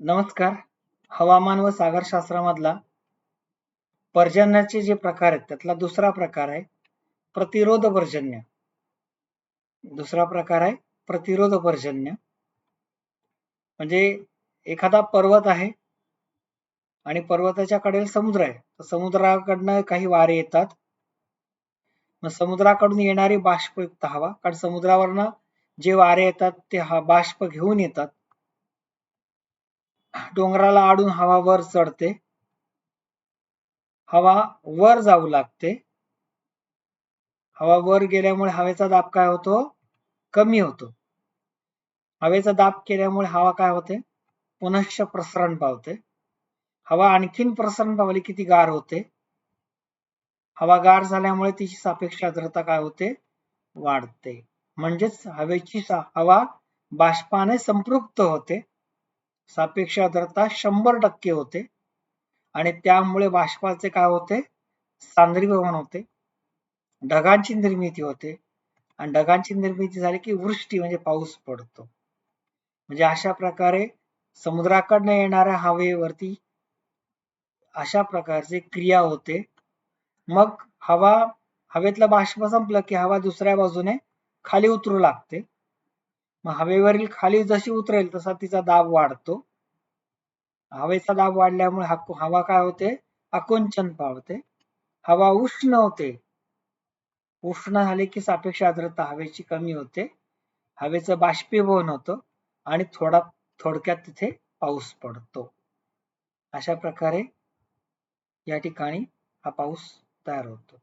नमस्कार. हवामान व सागरशास्त्रामधला पर्जन्याचे जे प्रकार आहेत त्यातला दुसरा प्रकार आहे प्रतिरोध पर्जन्य. दुसरा प्रकार आहे प्रतिरोध पर्जन्य. म्हणजे एखादा पर्वत आहे आणि पर्वताच्या कडेला समुद्र आहे. तर समुद्राकडनं काही वारे येतात. मग समुद्राकडून येणारी बाष्पयुक्त हवा कारण समुद्रावरनं जे वारे येतात ते हा बाष्प घेऊन येतात. डोंगराला आडून हवा वर चढते. हवा वर जाऊ लागते. हवा वर गेल्यामुळे हवेचा दाब काय होतो? कमी होतो. हवेचा दाब केल्यामुळे हवा काय होते? पुनश्च प्रसरण पावते. हवा आणखीन प्रसरण पावली किती गार होते. हवा गार झाल्यामुळे तिची सापेक्ष आर्द्रता काय होते? वाढते. म्हणजेच हवेची हवा बाष्पाने संपृक्त होते. सापेक्ष आर्द्रता शंभर टक्के होते. आणि त्यामुळे बाष्पाचे काय होते? सांद्रीभवन होते. ढगांची निर्मिती होते. आणि ढगांची निर्मिती झाली की वृष्टी म्हणजे पाऊस पडतो. म्हणजे अशा प्रकारे समुद्राकडनं येणाऱ्या हवेवरती अशा प्रकारचे क्रिया होते. मग हवा हवेतलं बाष्प संपलं की हवा दुसऱ्या बाजूने खाली उतरू लागते. मग हवेवरील खाली जशी उतरेल तसा तिचा दाब वाढतो. हवेचा दाब वाढल्यामुळे हवा काय होते? आकुंचन पावते. हवा उष्ण होते. उष्ण झाले की सापेक्ष आर्द्रता हवेची कमी होते. हवेचं बाष्पीभवन होतं आणि थोडा थोडक्यात तिथे पाऊस पडतो. अशा प्रकारे या ठिकाणी हा पाऊस तयार होतो.